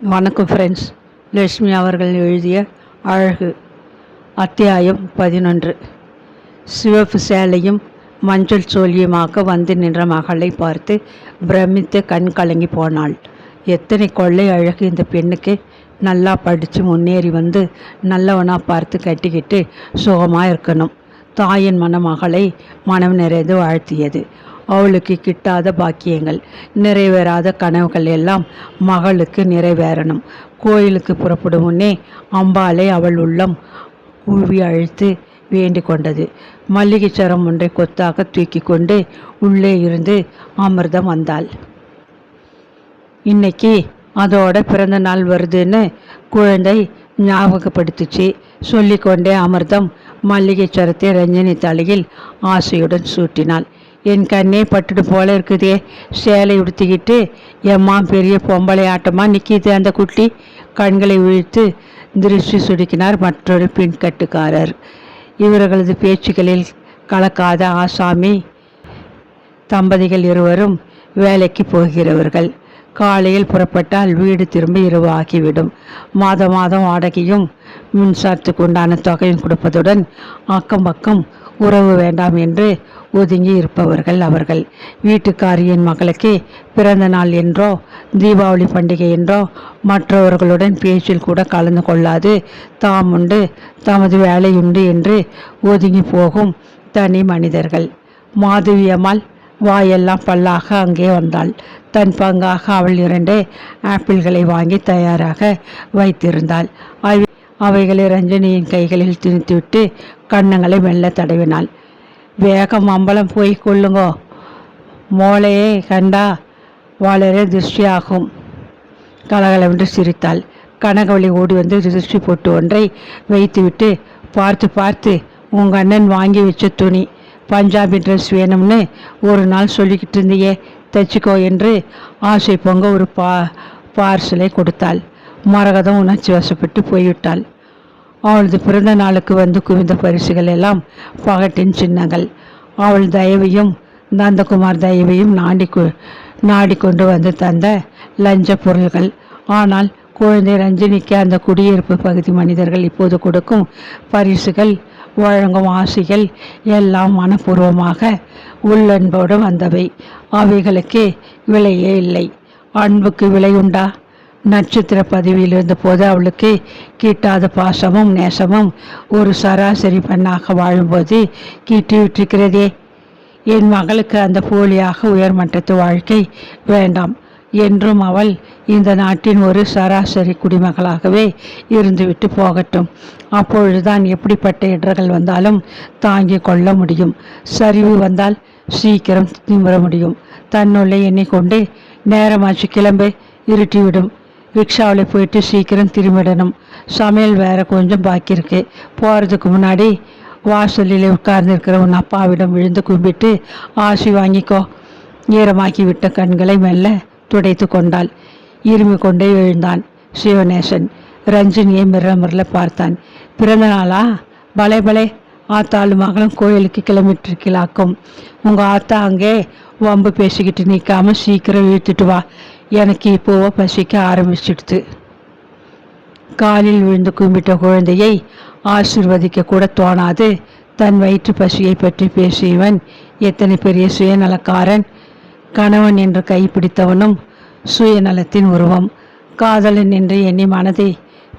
வணக்கம் ஃப்ரெண்ட்ஸ் லட்சுமி அவர்கள் எழுதிய அழகு அத்தியாயம் பதினொன்று. சிவப்பு சேலையும் மஞ்சள் சோழியுமாக வந்து நின்ற மகளை பார்த்து பிரமித்து கண் கலங்கி போனாள். எத்தனை கொள்ளை அழகு இந்த பெண்ணுக்கு. நல்லா படித்து முன்னேறி வந்து நல்லவனாக பார்த்து கட்டிக்கிட்டு சுகமாக இருக்கணும். தாயின் மணமகளை மனம் நிறைந்து வாழ்த்தியது. அவளுக்கு கிட்டாத பாக்கியங்கள் நிறைவேறாத கனவுகள் எல்லாம் மகளுக்கு நிறைவேறணும். கோயிலுக்கு புறப்படும் முன்னே அம்பாளை அவள் உள்ளம் கூவி அழைத்து வேண்டி கொண்டது. மல்லிகை சரம் ஒன்றை கொத்தாக தூக்கி கொண்டு உள்ளே இருந்து அமிர்தம் வந்தாள். இன்னைக்கு அதோட பிறந்த நாள் வருதுன்னு குழந்தை ஞாபகப்படுத்துச்சு. சொல்லிக்கொண்டே அமிர்தம் மல்லிகை சரத்தை ரஞ்சனி தலையில் ஆசையுடன் சூட்டினாள். என் கண்ணே பட்டுட்டு போல இருக்குதே. சேலை உடுத்திக்கிட்டு எம்மா பெரிய பொம்பளை ஆட்டமாக நிற்கிது அந்த குட்டி. கண்களை விழித்து திருஷ்டி சுடுக்கினார் மற்றொரு பின்கட்டுக்காரர். இவர்களது பேச்சுக்களில் கலக்காத ஆசாமி தம்பதிகள் இருவரும் வேலைக்கு போகிறவர்கள். காலையில் புறப்பட்டால் வீடு திரும்ப இரவு ஆகிவிடும். மாத மாதம் வாடகையும் மின்சாரத்துக்கு உண்டான தொகையும் கொடுப்பதுடன் அக்கம் பக்கம் உறவு வேண்டாம் என்று ஒதுங்கி இருப்பவர்கள் அவர்கள். வீட்டுக்காரியின் மகளுக்கு பிறந்த நாள் என்றோ தீபாவளி பண்டிகை என்றோ மற்றவர்களுடன் பேச்சில் கூட கலந்து கொள்ளாது. தாம் உண்டு தமது வேலையுண்டு என்று ஒதுங்கி போகும் தனி மனிதர்கள். மாதவியம்மாள் வாயெல்லாம் பல்லாக அங்கே வந்தாள். தன் பங்காக அவள் இரண்டு ஆப்பிள்களை வாங்கி தயாராக வைத்திருந்தாள். அவை அவைகளை ரஞ்சனியின் கைகளில் திணித்துவிட்டு கன்னங்களை மெல்ல தடவினாள். வேகம் அம்பலம் போய் கொள்ளுங்கோ. மோளையே கண்டா வாழரே திருஷ்டியாகும். கலகலவென்று சிரித்தாள். கனகவழி ஓடி வந்து திருஷ்டி போட்டு ஒன்றை வைத்துவிட்டு பார்த்து பார்த்து உங்கள் அண்ணன் வாங்கி வச்ச துணி. பஞ்சாபி ட்ரெஸ் வேணும்னு ஒரு நாள் சொல்லிக்கிட்டு இருந்தியே தைச்சிக்கோ என்று ஆசை பொங்க ஒரு பா பார்சலை கொடுத்தாள். மரகதம் உணர்ச்சி வசப்பட்டு போய்விட்டாள். அவளது பிறந்த நாளுக்கு வந்து குவிந்த பரிசுகள் எல்லாம் பகட்டின் சின்னங்கள். அவள் தயவையும் நந்தகுமார் தயவையும் நாடி நாடி கொண்டு வந்து தந்த லஞ்ச பொருள்கள். ஆனால் குழந்தை ரஞ்சினிக்கு அந்த குடியிருப்பு பகுதி மனிதர்கள் இப்போது கொடுக்கும் பரிசுகள் வழங்கும் ஆசைகள் எல்லாம் மனப்பூர்வமாக உள்ளன்போடு வந்தவை. அவைகளுக்கு விலையே இல்லை. அன்புக்கு விலை உண்டா? நட்சத்திர பதவியில் இருந்தபோது அவளுக்கு கீட்டாத பாசமும் நேசமும் ஒரு சராசரி பெண்ணாக வாழும்போது கீட்டி விட்டிருக்கிறதே. என் மகளுக்கு அந்த போலியாக உயர்மன்றத்து வாழ்க்கை வேண்டாம் என்றும் அவள் இந்த நாட்டின் ஒரு சராசரி குடிமகளாகவே இருந்துவிட்டு போகட்டும். அப்பொழுதுதான் எப்படிப்பட்ட இடர்கள் வந்தாலும் தாங்கிக் கொள்ள முடியும். சரிவு வந்தால் சீக்கிரம் நிமிர முடியும். தன்னுள்ளே எண்ணிக்கொண்டு நேரமாச்சு கிளம்பு இருட்டிவிடும். ரிக்ஷாவில் போயிட்டு சீக்கிரம் திரும்பிடணும். சமையல் வேற கொஞ்சம் பாக்கி இருக்கு. போகிறதுக்கு முன்னாடி வாசலில் உட்கார்ந்துருக்கிற உன் அப்பாவிடம் விழுந்து கும்பிட்டு ஆசி வாங்கிக்கோ. ஈரமாக்கி விட்ட கண்களை மெல்ல துடைத்து கொண்டாள். இருமி கொண்டே எழுந்தான். சிவநேசன் ரஞ்சினியை மிர மிரல பார்த்தான். பிறந்த நாளா? பலே பலே. ஆத்தாளு மகளும் கோயிலுக்கு கிளம்பிட்டுருக்கலாக்கும். உங்கள் ஆத்தா அங்கே வம்பு பேசிக்கிட்டு நிற்காம சீக்கிரம் இழுத்துட்டு வா. எனக்கு இப்போவோ பசிக்க ஆரம்பிச்சிடுது. காலில் விழுந்து கும்பிட்ட குழந்தையை ஆசிர்வதிக்க கூட தோணாது. தன் வயிற்று பசியை பற்றி பேசியவன் எத்தனை பெரிய சுயநலக்காரன். கணவன் என்று கைப்பிடித்தவனும் சுயநலத்தின் உருவம். காதலன் என்று எண்ணி மனதை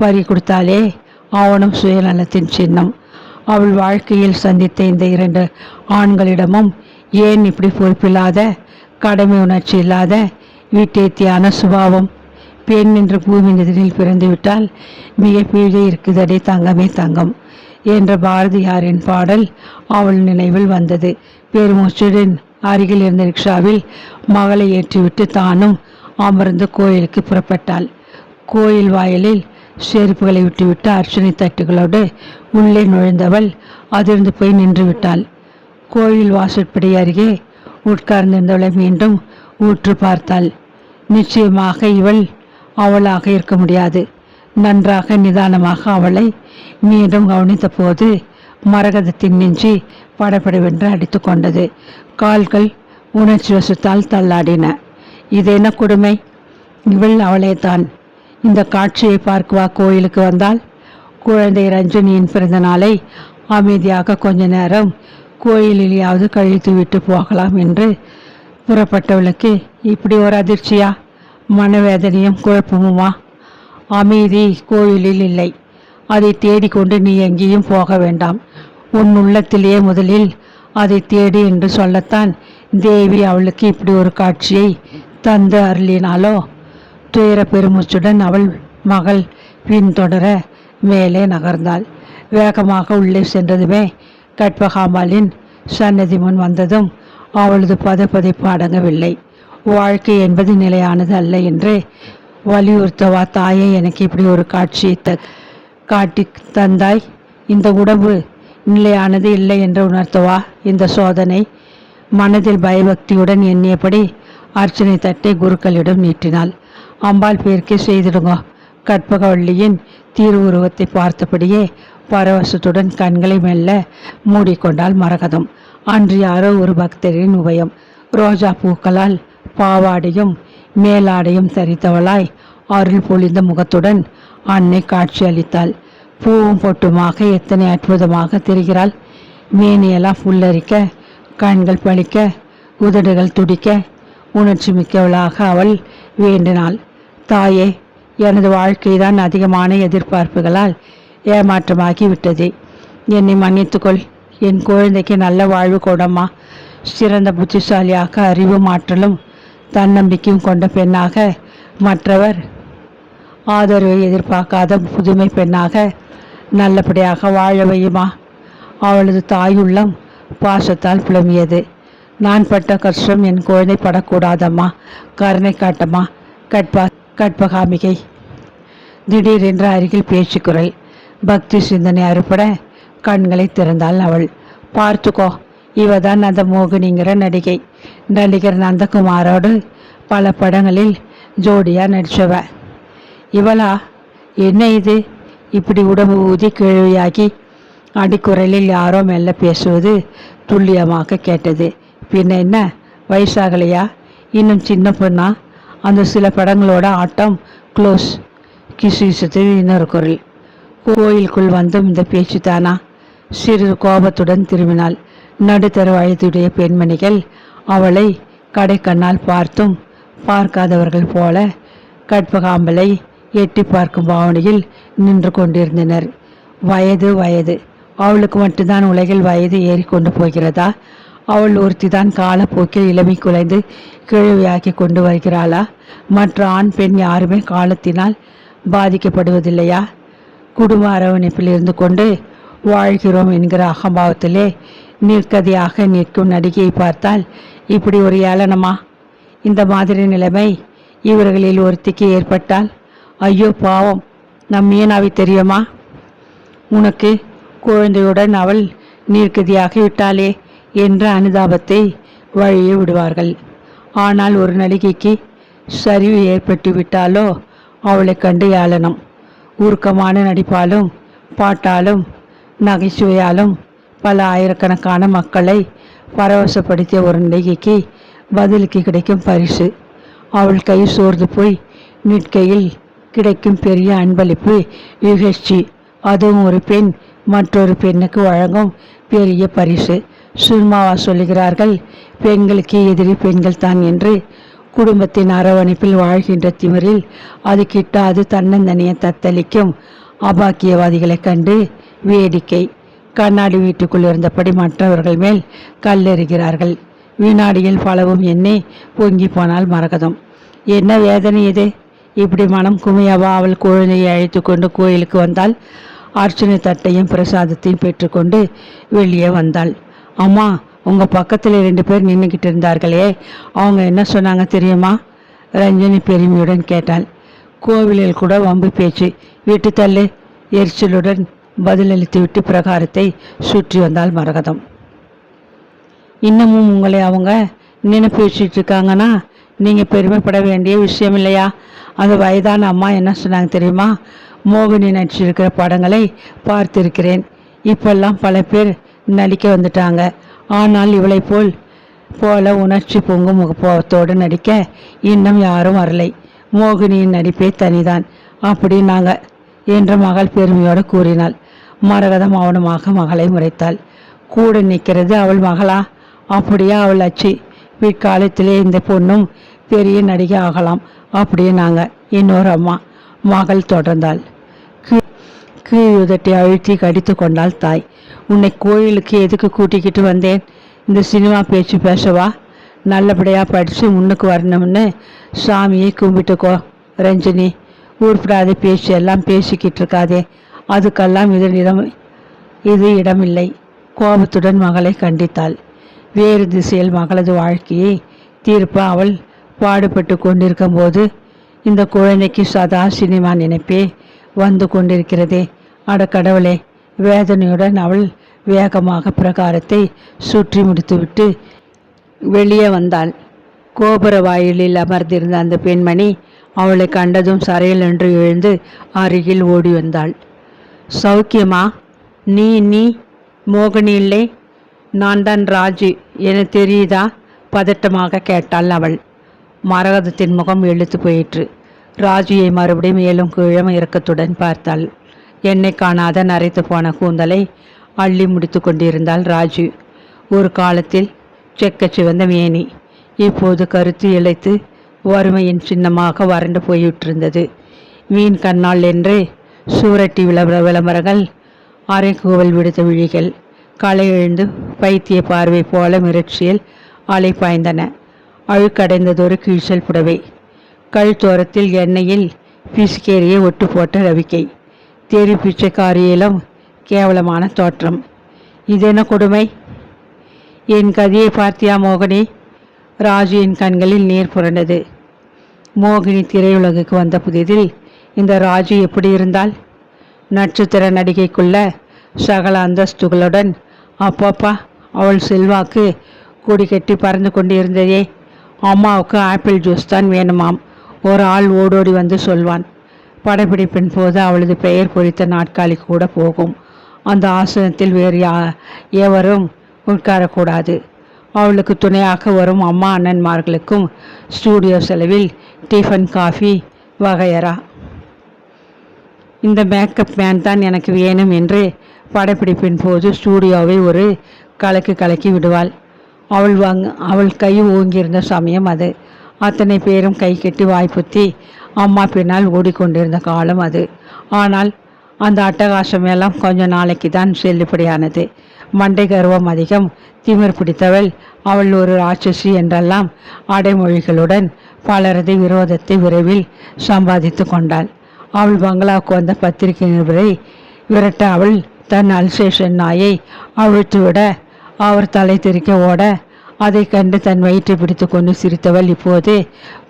பறி கொடுத்தாலே அவனும் சுயநலத்தின் சின்னம். அவள் வாழ்க்கையில் சந்தித்த இந்த இரண்டு ஆண்களிடமும் ஏன் இப்படி பொறுப்பில்லாத கடமை உணர்ச்சி இல்லாத வீட்டேத்தியான சுபாவம். பெண் என்ற பூமி நிதினில் பிறந்துவிட்டால் மிக பீழே இருக்குதடே தங்கமே தங்கம் என்ற பாரதியாரின் பாடல் அவள் நினைவில் வந்தது. பெருமூச்சுடன் அருகில் இருந்த ரிக்ஷாவில் மகளை ஏற்றிவிட்டு தானும் அமர்ந்து கோயிலுக்கு புறப்பட்டாள். கோயில் வாயிலில் செருப்புகளை விட்டுவிட்டு அர்ச்சனை தட்டுகளோடு உள்ளே நுழைந்தவள் அதிர்ந்து போய் நின்று விட்டாள். கோயில் வாசற்படி அருகே உட்கார்ந்திருந்தவளை மீண்டும் ஊற்று பார்த்தாள். நிச்சயமாக இவள் அவளாக இருக்க முடியாது. நன்றாக நிதானமாக அவளை மீண்டும் கவனித்த போது மரகதத்தின் நெஞ்சி படபடவென்று அடித்து கொண்டது. கால்கள் உணர்ச்சி வசத்தால் தள்ளாடின. இது என்ன கொடுமை? இவள் அவளே தான் இந்த காட்சியை பார்க்குவா கோயிலுக்கு வந்தால்? குழந்தை ரஞ்சனியின் பிறந்த நாளை அமைதியாக கொஞ்ச நேரம் கோயிலிலேயாவது கழித்து விட்டு போகலாம் என்று புறப்பட்டவளுக்கு இப்படி ஒரு அதிர்ச்சியா? மனவேதனையும் குழப்பமுமா அமைதி கோயிலில் இல்லை. அதை தேடிக்கொண்டு நீ எங்கேயும் போக வேண்டாம். உன் உள்ளத்திலேயே முதலில் அதை தேடு என்று சொல்லத்தான் தேவி அவளுக்கு இப்படி ஒரு காட்சியை தந்து அருளினாலோ துயர பெருமூச்சுடன் அவள் மகள் பின்தொடர மேலே நகர்ந்தாள். வேகமாக உள்ளே சென்றதுமே கட்பகாமாலின் சன்னதி முன் வந்ததும் அவளது பதப்பதைப்பு அடங்கவில்லை வாழ்க்கை என்பது நிலையானது அல்ல என்று வலியுறுத்தவா தாயே எனக்கு இப்படி ஒரு காட்சியை த காட்டி தந்தாய். இந்த உடம்பு நிலையானது இல்லை என்று உணர்த்தவா இந்த சோதனை? மனதில் பயபக்தியுடன் எண்ணியபடி அர்ச்சனை தட்டை குருக்களிடம் நீட்டினாள். அம்பாள் பேருக்கே செய்திடுங்க. கற்பகவள்ளியின் தீர்வுருவத்தை பார்த்தபடியே பரவசத்துடன் கண்களை மெல்ல மூடிக்கொண்டாள் மரகதம். அன்று யாரோ ஒரு பக்தரின் உபயம். ரோஜா பூக்களால் பாவாடையும் மேலாடையும் தரித்தவளாய் அருள் பொழிந்த முகத்துடன் அன்னை காட்சி அளித்தாள். பூவும் பொட்டுமாக எத்தனை அற்புதமாக தெரிகிறாள். மேனியெல்லாம் புல்லரிக்க கண்கள் பழிக்க உதடுகள் துடிக்க உணர்ச்சி மிக்கவளாக அவள் வேண்டினாள். தாயே எனது வாழ்க்கைதான் அதிகமான எதிர்பார்ப்புகளால் ஏமாற்றமாகி விட்டது. என்னை மன்னித்துக்கொள். என் குழந்தைக்கு நல்ல வாழ்வு கொடம்மா சிறந்த புத்திசாலியாக அறிவு மாற்றலும் தன்னம்பிக்கையும் கொண்ட பெண்ணாக மற்றவர் ஆதரவை எதிர்பார்க்காத புதுமை பெண்ணாக நல்லபடியாக வாழ வையுமா? அவளது தாயுள்ளம் பாசத்தால் புலம்பியது. நான் பட்ட கஷ்டம் என் குழந்தை படக்கூடாதம்மா. கருணை காட்டம்மா. கட்பா கற்பகாமிகை திடீரென்று அருகில் பேச்சுக்குரல். பக்தி சிந்தனை அறுபட கண்களை திறந்தாள் அவள். பார்த்துக்கோ இவ தான் அந்த மோகினிங்கிற நடிகை. நடிகர் நந்தகுமாரோடு பல படங்களில் ஜோடியாக நடித்தவ இவளா என்ன இது? இப்படி உடம்பு ஊதி கிழவியாகி அடிக்குரலில் யாரோ மெல்ல பேசுவது துல்லியமாக கேட்டது. பின்ன என்ன? வயசாகலையா? இன்னும் சின்ன பொண்ணா? அந்த சில படங்களோட ஆட்டம் க்ளோஸ். கிசுகிசுத்து இன்னொரு குரல். கோயிலுக்குள் வந்தும் இந்த பேச்சு தானா சிறிது கோபத்துடன் திரும்பினாள். நடுத்தர வயதுடைய பெண்மணிகள் அவளை கடைக்கண்ணால் பார்த்தும் பார்க்காதவர்கள் போல கற்பகாம்பலை எட்டி பார்க்கும் பாவனையில் நின்று கொண்டிருந்தனர். வயது வயது. அவளுக்கு மட்டும்தான் உலகில் வயது ஏறிக்கொண்டு போகிறதா? அவள் ஒருத்திதான் காலப்போக்கில் இளமை குலைந்து கிழவியாக்கி கொண்டு வருகிறாளா? மற்ற ஆண் பெண் யாருமே காலத்தினால் பாதிக்கப்படுவதில்லையா? குடும்ப அரவணைப்பில் இருந்து கொண்டு வாழ்கிறோம் என்கிற அகம்பாவத்திலே நீர்க்கதியாக நிற்கும் நடிகையை பார்த்தால் இப்படி ஒரு ஏளனமா? இந்த மாதிரி நிலைமை இவர்களில் ஒருத்திக்கு ஏற்பட்டால் ஐயோ பாவம் நம் மீனாவை தெரியுமா? உனக்கு குழந்தையுடன் அவள் நீர்க்கதியாகி விட்டாலே என்ற அனுதாபத்தை வழியே விடுவார்கள். ஆனால் ஒரு நடிகைக்கு சரிவு ஏற்பட்டு விட்டாலோ அவளை கண்டு ஏளனம். உருக்கமான நடிப்பாலும் பாட்டாலும் நகைச்சுவையாலும் பல ஆயிரக்கணக்கான மக்களை பரவசப்படுத்திய ஒரு நடிகைக்கு பதிலுக்கு கிடைக்கும் பரிசு. அவள் கை சோர்ந்து போய் நிற்கையில் கிடைக்கும் பெரிய அன்பளிப்பு யுகஸ்டி அதுவும் ஒரு பெண் மற்றொரு பெண்ணுக்கு வழங்கும் பெரிய பரிசு. சுர்மாவா சொல்லுகிறார்கள் பெண்களுக்கு எதிரி பெண்கள் தான் என்று. குடும்பத்தின் அரவணைப்பில் வாழ்கின்ற திமிரில் அது கிட்டாது தன்னந்தனிய தத்தளிக்கும் அபாக்கியவாதிகளைக் கண்டு வேடிக்கை. கண்ணாடி வீட்டுக்குள் இருந்தபடி மற்றவர்கள் மேல் கல்லெறிகிறார்கள். வீணாடியில் பலவும் எண்ணெய் பொங்கி போனால் மரகதம். என்ன வேதனை இது? இப்படி மனம் குமியவா? அவள் குழந்தையை அழைத்து கொண்டு கோயிலுக்கு வந்தால் அர்ச்சனை தட்டையும் பிரசாதத்தையும் பெற்றுக்கொண்டு வெளியே வந்தாள். அம்மா உங்கள் பக்கத்தில் ரெண்டு பேர் நின்றுக்கிட்டு இருந்தார்களே. அவங்க என்ன சொன்னாங்க தெரியுமா? ரஞ்சனி பெருமையுடன் கேட்டாள். கோவிலில் கூட வம்பு பேச்சு. வீட்டு தள்ளு. எரிச்சலுடன் பதிலளித்துவிட்டு பிரகாரத்தை சுற்றி வந்தாள் மரகதம். இன்னமும் உங்களை அவங்க நினைப்பு வச்சுட்டு இருக்காங்கன்னா நீங்கள் பெருமைப்பட வேண்டிய விஷயம் இல்லையா அந்த வயதான அம்மா என்ன சொன்னாங்க தெரியுமா? மோகினி நடிச்சிருக்கிற படங்களை பார்த்திருக்கிறேன். இப்பெல்லாம் பல பேர் நடிக்க வந்துட்டாங்க. ஆனால் இவளை போல் போல உணர்ச்சி பொங்கும் முகப்போகத்தோடு நடிக்க இன்னும் யாரும் வரலை. மோகினியின் நடிப்பே தனிதான். அப்படின்னாங்க என்ற மகள் பெருமையோடு கூறினாள். மரகதம் மௌனமாக மகளை முறைத்தாள். கூட நிற்கிறது அவள் மகளா? அப்படியே அவள் அச்சு. பிற்காலத்திலே இந்த பொண்ணும் பெரிய நடிகை ஆகலாம். அப்படின்னாங்க இன்னொரு அம்மா. மகள் தொடர்ந்தாள். கீ- கீழ் அழுத்தி கடித்து கொண்டாள் தாய். உன்னை கோயிலுக்கு எதுக்கு கூட்டிக்கிட்டு வந்தேன்? இந்த சினிமா பேச்சு பேசவா? நல்லபடியாக படித்து முன்னுக்கு வரணும்னு சாமியை கும்பிட்டுக்கோ ரஞ்சினி. ஊர்படாத பேச்சு எல்லாம் பேசிக்கிட்டு இருக்காதே. அதுக்கெல்லாம் இதனிடம் இடம் இது இடமில்லை. கோபத்துடன் மகளை கண்டித்தாள். வேறு திசையில் மகளது வாழ்க்கையை தீர்ப்ப அவள் பாடுபட்டு கொண்டிருக்கும் போது இந்த குழந்தைக்கு சதா சினிமா நினைப்பே வந்து கொண்டிருக்கிறதே. அடக்கடவுளே வேதனையுடன் அவள் வேகமாக பிரகாரத்தை சுற்றி முடித்துவிட்டு வெளியே வந்தாள். கோபுர வாயிலில் அமர்ந்திருந்த அந்த பெண்மணி அவளை கண்டதும் சரையில் என்று எழுந்து அருகில் ஓடி வந்தாள். சௌக்கியமா? நீ நீ மோகினி இல்லை நான் தான் ராஜு என தெரியுதா? பதட்டமாக கேட்டாள் அவள். மரகதத்தின் முகம் எழுத்து போயிற்று. ராஜுவை மறுபடியும் மேலும் கீழும் இறக்கத்துடன் பார்த்தாள். என்னை காணாத நரைத்து போன கூந்தலை அள்ளி முடித்து கொண்டிருந்தாள் ராஜு. ஒரு காலத்தில் செக்க சிவந்த மேனி இப்போது கருத்து இழைத்து வறுமையின் சின்னமாக வறண்டு போயிட்டிருந்தது மீன் கண்ணால் என்று சூரட்டி விளம்பர விளம்பரங்கள் அரைக்கூவல் விடுத்த விழிகள் களை எழுந்து பைத்திய பார்வை போல மிரட்சியில் அலை பாய்ந்தன. அழுக்கடைந்ததொரு கீழ்ச்சல் புடவை. கழுத்தோரத்தில் எண்ணெயில் பிசுக்கேறிய ஒட்டு போட்ட ரவிக்கை. தேரி பிச்சைக்காரியிலும் கேவலமான தோற்றம். இதென்ன கொடுமை? என் கதியை பார்த்தியா மோகினி? என் கண்களில் நீர் புரண்டது. மோகினி திரையுலகுக்கு வந்த புதிதில் இந்த ராஜு எப்படி இருந்தால்? நட்சத்திர நடிகைக்குள்ள சகல அந்தஸ்துகளுடன் அப்பப்பா அவள் செல்வாக்கு கூடி கட்டி பறந்து கொண்டிருந்ததே அம்மாவுக்கு ஆப்பிள் ஜூஸ் தான் வேணுமாம் ஒரு ஆள் ஓடோடி வந்து சொல்வான். படப்பிடிப்பின் போது அவளது பெயர் பொறித்த நாட்காலி கூட போகும். அந்த ஆசனத்தில் வேறு யா எவரும் உட்காரக்கூடாது. அவளுக்கு துணையாக வரும் அம்மா அண்ணன்மார்களுக்கும் ஸ்டூடியோ செலவில் டிஃபன் காஃபி வகையறா. இந்த மேக்கப் மேன் தான் எனக்கு வேணும் என்று படப்பிடிப்பின் போது ஸ்டூடியோவை ஒரு கலக்கு கலக்கி விடுவாள். அவள் வாங்க அவள் கை ஓங்கியிருந்த சமயம் அது. அத்தனை பேரும் கை கட்டி வாய்ப்புத்தி அம்மா பின்னால் ஓடிக்கொண்டிருந்த காலம் அது. ஆனால் அந்த அட்டகாசம் எல்லாம் கொஞ்ச நாளைக்கு தான் செல்லுபடியானது. மண்டை கர்வம் அதிகம் திமிர் பிடித்தவள் அவள் ஒரு ராட்சசி என்றெல்லாம் அடைமொழிகளுடன் பலரது விரோதத்தை விரைவில் சம்பாதித்து கொண்டாள். அவள் பங்களாவுக்கு வந்த பத்திரிகை நிருபரை விரட்ட அவள் தன் அல்சேஷன் நாயை அவிழ்த்துவிட அவர் தலை தெறிக்க ஓட அதை கண்டு தன் வயிற்றை பிடித்து கொண்டு சிரித்தவள் இப்போது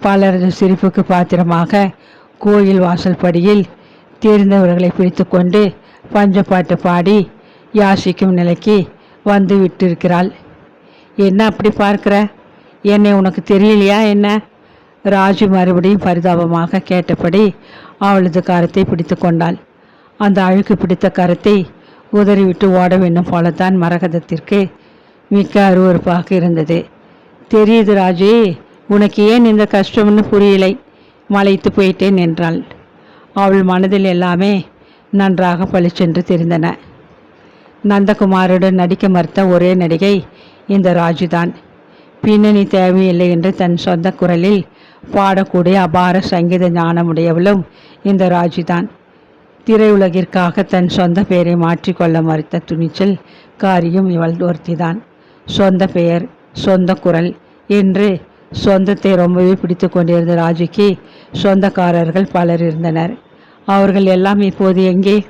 பலரது சிரிப்புக்கு பாத்திரமாக கோயில் வாசல் படியில் தேர்ந்தவர்களை பிடித்து கொண்டு பஞ்சப்பாட்டு பாடி யாசிக்கும் நிலைக்கு வந்து விட்டிருக்கிறாள். என்ன அப்படி பார்க்குற? என்னை உனக்கு தெரியலையா? என்ன? ராஜு மறுபடியும் பரிதாபமாக கேட்டபடி அவளது கரத்தை பிடித்து கொண்டாள். அந்த அழுக்கு பிடித்த கரத்தை உதறிவிட்டு ஓட வேண்டும் போலத்தான் மரகதத்திற்கு மிக்க அருவருப்பாக இருந்தது. தெரியுது ராஜு உனக்கு ஏன் இந்த கஷ்டம்னு புரியலை? மலைத்து போயிட்டேன் என்றாள். அவள் மனதில் எல்லாமே நன்றாக பளிச்சென்று தெரிந்தன. நந்தகுமாருடன் நடிக்க மறுத்த ஒரே நடிகை இந்த ராஜுதான். பின்னணி தேவையில்லை என்று தன் சொந்த குரலில் பாடக்கூடிய அபார சங்கீத ஞானமுடையவளும் இந்த ராஜிதான். திரையுலகிற்காக தன் சொந்த பெயரை மாற்றிக்கொள்ள மறுத்த துணிச்சல் காரியும் இவள் ஒருத்திதான். சொந்த பெயர் சொந்த குரல் என்று சொந்தத்தை ரொம்பவே பிடித்து கொண்டிருந்த ராஜுக்கு சொந்தக்காரர்கள் பலர் இருந்தனர். அவர்கள் எல்லாம் இப்போது எங்கே?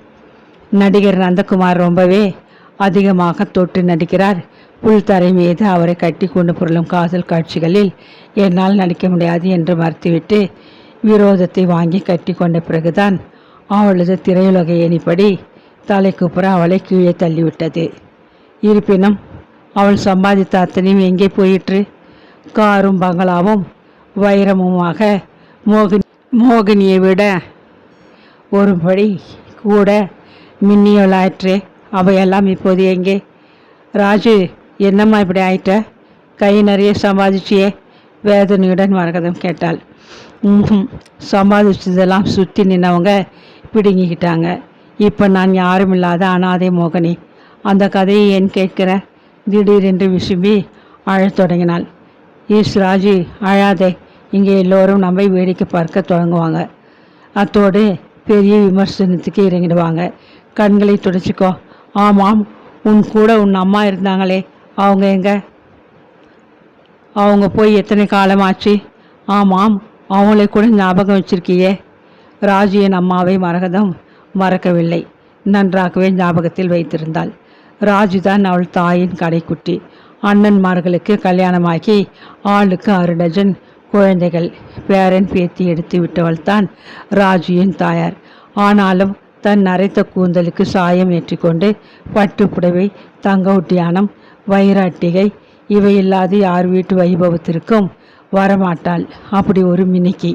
நடிகர் நந்தகுமார் ரொம்பவே அதிகமாக தொட்டு நடிக்கிறார். புல்தரை மீது அவரை கட்டி கொண்டு புரளும் காதல் காட்சிகளில் என்னால் நடிக்க முடியாது என்று மறுத்துவிட்டு விரோதத்தை வாங்கி கட்டி கொண்ட பிறகுதான் அவளது திரையுலக ஏணிப்படி தலைக்குப்புற அவளை கீழே தள்ளிவிட்டது. இருப்பினும் அவள் சம்பாதித்த அத்தனையும் எங்கே போயிற்று? காரும் பங்களாவும் வைரமுமாக மோகினி மோகினியை விட ஒருபடி கூட மின்னியவளாயிற்றே அவையெல்லாம் இப்போது எங்கே? ராஜு என்னம்மா இப்படி ஆயிட்ட? கை நிறைய சம்பாதிச்சியே. வேதனையுடன் மரகதம் கேட்டாள். ம் சம்பாதிச்சதெல்லாம் சுற்றி நின்னவங்க பிடுங்கிக்கிட்டாங்க. இப்போ நான் யாரும் இல்லாத அனாதை மோகனி அந்த கதையை ஏன் கேட்கிற? திடீரென்று விசும்பி அழத் தொடங்கினாள். ஈஸ் ராஜி அழாதே. இங்கே எல்லோரும் நம்மை வேடிக்கை பார்க்க தொடங்குவாங்க. அத்தோடு பெரிய விமர்சனத்துக்கு இறங்கிடுவாங்க. கண்களை துடைச்சிக்கோ. ஆமாம் உன் கூட உன் அம்மா இருந்தாங்களே. அவங்க எங்க? அவங்க போய் எத்தனை காலமாச்சு? ஆமாம் அவங்களே கூட ஞாபகம் வச்சிருக்கியே. ராஜு என் அம்மாவை மரகதம் மறக்கவில்லை. நன்றாகவே ஞாபகத்தில் வைத்திருந்தாள். ராஜு தான் அவள் தாயின் கடைக்குட்டி. அண்ணன்மார்களுக்கு கல்யாணமாகி ஆளுக்கு ஆறு டஜன் குழந்தைகள். பேரன் பேத்தி எடுத்து விட்டவள் தான் ராஜுவின் தாயார். ஆனாலும் தன் நரைத்த கூந்தலுக்கு சாயம் ஏற்றிக்கொண்டு பட்டு புடவை தங்க உட்டியானம் வைராட்டிகை. இவையில்லாது யார் வீட்டு வைபவத்திற்கும் வரமாட்டாள். அப்படி ஒரு மினிக்கி.